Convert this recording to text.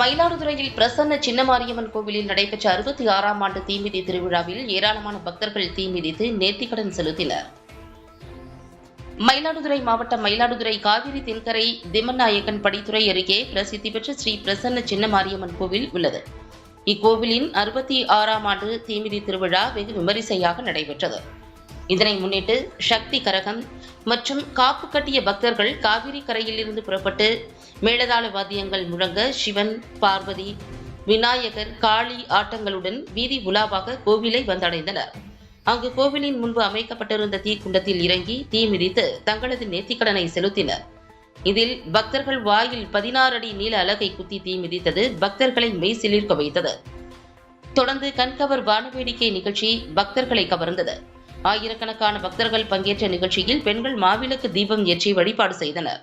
மயிலாடுதுறையில் பிரசன்ன சின்னமாரியம்மன் கோவிலில் நடைபெற்ற அறுபத்தி ஆறாம் ஆண்டு தீமிதி திருவிழாவில் ஏராளமான பக்தர்கள் தீமிதித்து நேர்த்திக்கடன் செலுத்தினர். மயிலாடுதுறை மாவட்டம் மயிலாடுதுறை காவிரி தென்கரை திம்மநாயக்கன் படித்துறை அருகே பிரசித்தி பெற்ற ஸ்ரீ பிரசன்ன சின்னமாரியம்மன் கோவில் உள்ளது. இக்கோவிலின் அறுபத்தி ஆறாம் ஆண்டு தீமிதி திருவிழா வெகு விமரிசையாக நடைபெற்றது. இதனை முன்னிட்டு சக்தி கரகம் மற்றும் காப்பு கட்டிய பக்தர்கள் காவிரி கரையிலிருந்து புறப்பட்டு மேளதாள வாத்தியங்கள் முழங்க சிவன் பார்வதி விநாயகர் காளி ஆட்டங்களுடன் வீதி உலாவாக கோவிலை வந்தடைந்தனர். அங்கு கோவிலின் முன்பு அமைக்கப்பட்டிருந்த தீக்குண்டத்தில் இறங்கி தீ மிதித்து தங்களது நேர்த்திக்கடனை செலுத்தினர். இதில் பக்தர்கள் வாயில் பதினாறு அடி நீள அலகை குத்தி தீ மிதித்தது பக்தர்களை மெய் சிலிர்க்க வைத்தது. தொடர்ந்து கண்கவர் வானவேடிக்கை நிகழ்ச்சி பக்தர்களை கவர்ந்தது. ஆயிரக்கணக்கான பக்தர்கள் பங்கேற்ற நிகழ்ச்சியில் பெண்கள் மாவிளக்கு தீபம் ஏற்றி வழிபாடு செய்தனர்